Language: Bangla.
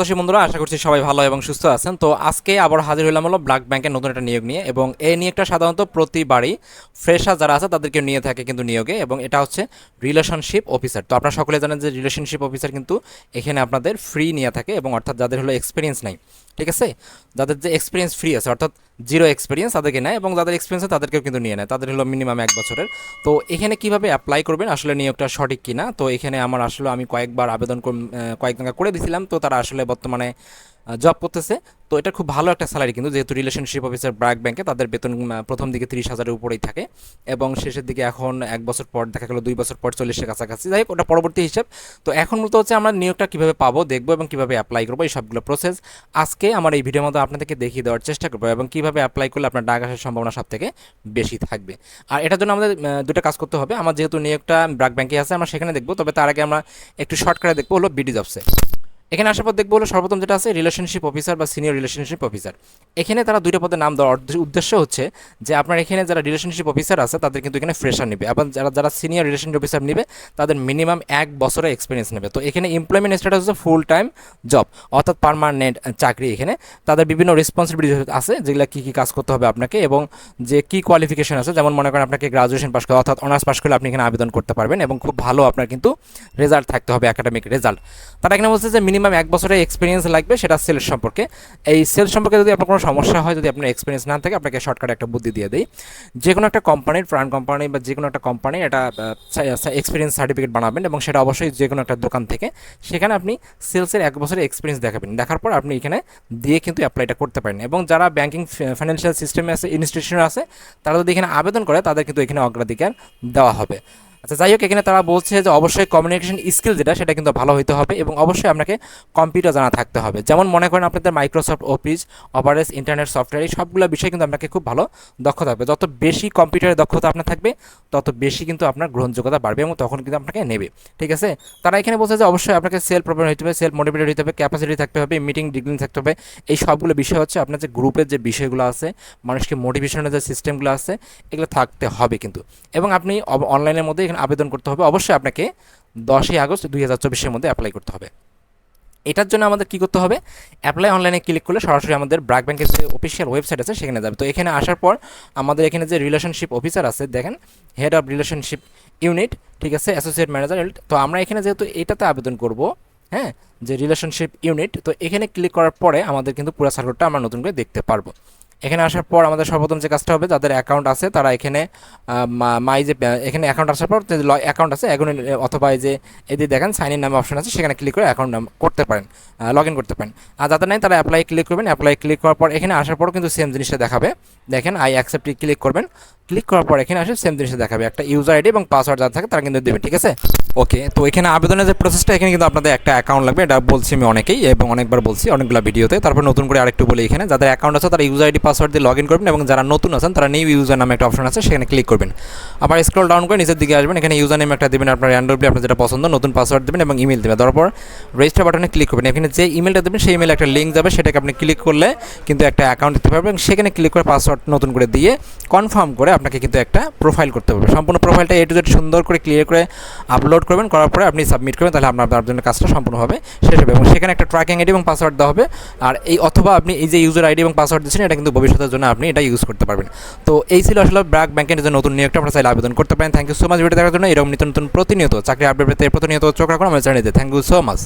প্রত্যাশী বন্ধুরা, আশা করছি সবাই ভালো এবং সুস্থ আছেন। তো আজকে আবার হাজির হলাম হলো ব্ল্যাক ব্যাংকের নতুন একটা নিয়োগ নিয়ে এবং এই নিয়োগটা সাধারণত প্রতিবারই ফ্রেশার যারা আছে তাদেরকে নিয়ে থাকে কিন্তু নিয়োগে এবং এটা হচ্ছে রিলেশনশিপ অফিসার তো আপনারা সকলে জানেন যে রিলেশনশিপ অফিসার কিন্তু এখানে আপনাদের ফ্রি নিয়ে থাকে এবং অর্থাৎ যাদের হলো এক্সপিরিয়েন্স নাই ঠিক আছে? যাদের যে এক্সপিরিয়েন্স ফ্রি আছে অর্থাৎ জিরো এক্সপিরিয়েন্স তাদেরকে নেয় এবং যাদের এক্সপিরিয়েন্স তাদেরকেও কিন্তু নিয়ে নেয়। তাদের হলো মিনিমাম এক বছরের। তো এখানে কীভাবে অ্যাপ্লাই করবেন? আসলে নিয়োগটা সঠিক কিনা? তো এখানে আমার আসলে আমি কয়েকবার আবেদন কয়েক আহ, করে দিয়েছিলাম তো তারা আসলে বর্তমানে জব করতেছে। তো এটা খুব ভালো একটা স্যালারি কিন্তু, যেহেতু রিলেশনশিপ অফিসার ব্র্যাক ব্যাংকে তাদের বেতন প্রথম দিকে তিরিশ হাজারের উপরেই থাকে। এবং শেষের দিকে এখন এক বছর পর, দেখা গেলো দুই বছর পর চল্লিশের কাছাকাছি। যাই হোক, ওটা পরবর্তী হিসাব। তো এখন মূলত হচ্ছে আমরা নিয়োগটা কীভাবে পাবো, দেখব এবং কীভাবে অ্যাপ্লাই করব, এই সবগুলো প্রসেস আজকে আমার এই ভিডিওর মধ্যে আপনাদেরকে দেখিয়ে দেওয়ার চেষ্টা করব এবং কীভাবে অ্যাপ্লাই করলে আপনার ডাক আসার সম্ভাবনা সব থেকে বেশি থাকবে। আর এটার জন্য আমাদের দুটো কাজ করতে হবে। আমার যেহেতু নিয়োগটা ব্র্যাক ব্যাংকে আছে, আমরা সেখানে দেখব। তবে তার আগে আমরা একটু শর্টকাটে দেখব, হলো বিডি জবসে এখানে আসার পর দেখব হলো সর্বপ্রথম যেটা আছে রিলেশনশিপ অফিসার বা সিনিয়র রিলেশনশিপ অফিসার এখানে তারা দুইটা পদের নাম দেওয়ার উদ্দেশ্য- হচ্ছে যে আপনার এখানে যারা রিলেশনশিপ অফিসার আছে, তাদের কিন্তু এখানে ফ্রেশার নেবে আবার যারা যারা সিনিয়র রিলেশনশিপ অফিসার নেবে, তাদের মিনিমাম এক বছরের এক্সপিরিয়েন্স নেবে। তো এখানে এমপ্লয়মেন্ট স্ট্যাটাস হচ্ছে ফুল টাইম জব অর্থাৎ পারমানেন্ট চাকরি এখানে। তাদের বিভিন্ন রেসপন্সিবিলিটি আছে, যেগুলো কী কী কাজ করতে হবে আপনাকে এবং যে কী কোয়ালিফিকেশন আছে। যেমন মনে করেন আপনাকে গ্রাজুয়েশন পাস করে, অর্থাৎ অনার্স পাস করলে আপনি এখানে আবেদন করতে পারবেন এবং খুব ভালো আপনার কিন্তু রেজাল্ট থাকতে হবে একাডেমিক রেজাল্ট তারা এখানে বলছে যে মিনিমাম এক বছরের এক্সপিরিয়েন্স লাগবে সেটা সেলস সম্পর্কে। এই সেলস সম্পর্কে যদি আপনার কোনো সমস্যা হয়, যদি আপনার এক্সপিরিয়েন্স না থাকে, আপনাকে শর্টকাটে একটা বুদ্ধি দিয়ে দেয় যে কোনো একটা কোম্পানির প্রাণ কোম্পানি বা যে কোনো একটা কোম্পানি এটা এক্সপিরিয়েন্স সার্টিফিকেট বানাবেন এবং সেটা অবশ্যই যে কোনো একটা দোকান থেকে। সেখানে আপনি সেলসের এক বছরের এক্সপিরিয়েন্স দেখাবেন। দেখার পর আপনি এখানে দিয়ে কিন্তু অ্যাপ্লাইটা করতে পারেন। এবং যারা ব্যাংকিং ফাইন্যান্সিয়াল সিস্টেমে আছে ইনস্টিটিউশনে আছে, তারা যদি এখানে আবেদন করে, তাদের কিন্তু এখানে অগ্রাধিকার দেওয়া হবে। আচ্ছা যাই হোক, এখানে তারা বলছে যে অবশ্যই কমিউনিকেশন স্কিল যেটা, সেটা কিন্তু ভালো হইতে হবে এবং অবশ্যই আপনাকে কম্পিউটার জানা থাকতে হবে। যেমন মনে করেন আপনাদের মাইক্রোসফট অফিস অপারেস ইন্টারনেট সফটওয়্যার এই সবগুলো বিষয় কিন্তু আপনাকে খুব ভালো দক্ষ থাকবে। যত বেশি কম্পিউটারের দক্ষতা আপনার থাকবে, তত বেশি কিন্তু আপনার গ্রহণযোগ্যতা বাড়বে এবং তখন কিন্তু আপনাকে নেবে। ঠিক আছে? তারা এখানে বলছে যে অবশ্যই আপনাকে সেলফ প্রবলেম হতে হবে সেলফ মোটিভেটেড হতে হবে ক্যাপাসিটি থাকতে হবে মিটিং ডিগ্রি থাকতে হবে। এই সবগুলো বিষয় হচ্ছে আপনার যে গ্রুপের যে বিষয়গুলো আছে, মানুষকে মোটিভেশনের যে সিস্টেমগুলো আছে, এগুলো থাকতে হবে কিন্তু। এবং আপনি অনলাইনের মধ্যে এখানে আবেদন করতে হবে। অবশ্যই আপনাকে দশই আগস্ট দুই হাজার চব্বিশের মধ্যে অ্যাপ্লাই করতে হবে। এটার জন্য আমাদের কি করতে হবে? অ্যাপ্লাই অনলাইনে ক্লিক করলে সরাসরি আমাদের ব্র্যাক ব্যাংকের যে অফিসিয়াল ওয়েবসাইট আছে, সেখানে যাবে। তো এখানে আসার পর আমাদের এখানে যে রিলেশনশিপ অফিসার আছে, দেখেন হেড অফ রিলেশনশিপ ইউনিট ঠিক আছে অ্যাসোসিয়েট ম্যানেজার তো আমরা এখানে যেহেতু এটাতে আবেদন করব হ্যাঁ যে রিলেশনশিপ ইউনিট তো এখানে ক্লিক করার পরে আমাদের কিন্তু পুরো সার্কুটটা আমরা নতুন করে দেখতে পারব। এখানে আসার পর আমাদের সর্বপ্রথম যে কাজটা হবে, যাদের অ্যাকাউন্ট আছে, তারা এখানে মাই যে এখানে অ্যাকাউন্ট আসার পর অ্যাকাউন্ট আছে এখন অথবা যে এদিকে দেখেন সাইন ইন নামে অপশন আছে, সেখানে ক্লিক করে অ্যাকাউন্ট করতে পারেন লগ ইন করতে পারেন। আর যাদের নাই, তারা অ্যাপ্লাই ক্লিক করবেন অ্যাপ্লাই ক্লিক করার পর এখানে আসার পর কিন্তু সেম জিনিসটা দেখাবে। দেখেন আই অ্যাকসেপ্ট ক্লিক করবেন ক্লিক করার পর এখানে আসে সেম জিনিসটা দেখাবে। একটা ইউজার আইডি এবং পাসওয়ার্ড যারা থাকে, তারা কিন্তু দেবে ঠিক আছে? ওকে তো এখানে আবেদনের যে প্রসেসটা এখানে কিন্তু আপনাদের একটা অ্যাকাউন্ট লাগবে, এটা বলছি আমি অনেকেই এবং অনেকবার বলছি অনেকগুলো ভিডিওতে। তারপর নতুন করে আরেকটু বলি এখানে, যাদের অ্যাকাউন্ট আছে, তারা ইউজার আইডি পাসওয়ার্ড দিয়ে লগ ইন করবেন এবং যারা নতুন আছেন, তারা নিউ ইউজার নামে একটা অপশন আছে, সেখানে ক্লিক করবেন। আবার স্ক্রল ডাউন করে নিচের দিকে আসবেন, এখানে ইউজার নেম একটা দেবেন, আপনার র্যান্ডমলি আপনার যেটা পছন্দ, নতুন পাসওয়ার্ড দেবেন এবং ইমেল দেবেন। তারপর রেজিস্টার বাটনে ক্লিক করবেন। এখানে যে ইমেলটা দেবেন, সেই ইমেলে একটা লিঙ্ক যাবে, সেটাকে আপনি ক্লিক করলে কিন্তু একটা অ্যাকাউন্ট দিতে পারবেন সেখানে ক্লিক করে পাসওয়ার্ড নতুন করে দিয়ে কনফার্ম করে আপনাকে কিন্তু একটা প্রোফাইল করতে হবে। সম্পূর্ণ প্রোফাইলটা এ টু জেড সুন্দর করে ক্লিয়ার করে আপলোড করবেন, করার পরে আপনি সাবমিট করবেন, তাহলে আপনার আপনার জন্য কাজটা সম্পূর্ণভাবে শেষ হবে। এবং সেখানে একটা ট্র্যাকিং আইডি এবং পাসওয়ার্ড দেওয়া হবে। আর এই অথবা আপনি এই যে ইউজার আইডি এবং পাসওয়ার্ড দিচ্ছেন, এটা কিন্তু ভবিষ্যতের জন্য আপনি এটা ইউজ করতে পারবেন। তো এই ছিল আসলে ব্র্যাক ব্যাংকের জন্য নতুন নিয়োগটা আপনারা চাইলে আবেদন করতে পারেন। Thank you so much video দেখার জন্য। এরকম নিত্য নতুন প্রতিনিয়ত চাকরি আপডেট পেতে প্রতিনিয়ত চোখ রাখুন জানিয়ে চ্যানেলে থ্যাংক ইউ সো মাচ